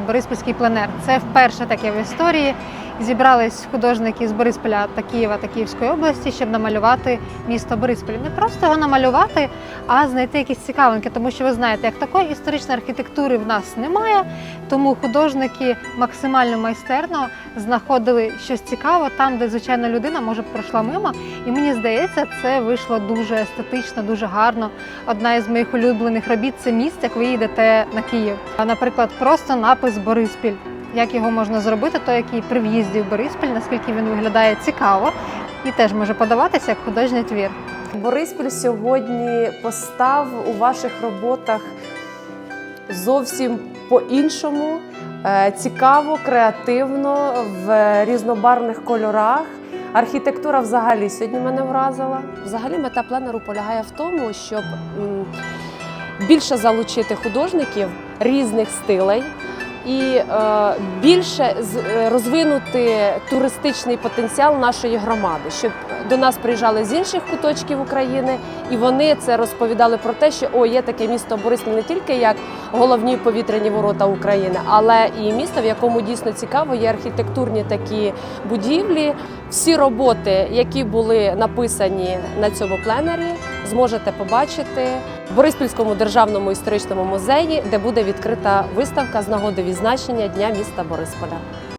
Бориспільський пленер. Це вперше таке в історії. Зібрались художники з Борисполя та Києва та Київської області, щоб намалювати місто Бориспіль. Не просто його намалювати, а знайти якісь цікавинки, тому що ви знаєте, як такої історичної архітектури в нас немає. Тому художники максимально майстерно знаходили щось цікаве там, де звичайно людина може пройшла мимо. І мені здається, це вийшло дуже естетично, дуже гарно. Одна із моїх улюблених робіт це міст, як ви їдете на Київ. А, Наприклад, просто напис Бориспіль. Як його можна зробити, то який при в'їзді в Бориспіль, наскільки він виглядає цікаво і теж може подаватися як художній твір. Бориспіль сьогодні постав у ваших роботах зовсім по-іншому, Е, цікаво, креативно, в різнобарвних кольорах. Архітектура взагалі сьогодні мене вразила. Взагалі мета пленеру полягає в тому, щоб більше залучити художників різних стилей і е, більше е, розвинути туристичний потенціал нашої громади, щоб до нас приїжджали з інших куточків України, і вони це розповідали про те, що о, є таке місто Бориспіль не тільки як головні повітряні ворота України, але і місто, в якому дійсно цікаво є архітектурні такі будівлі. Всі роботи, які були написані на цьому пленері, зможете побачити Бориспільському державному історичному музеї, де буде відкрита виставка з нагоди відзначення Дня міста Борисполя.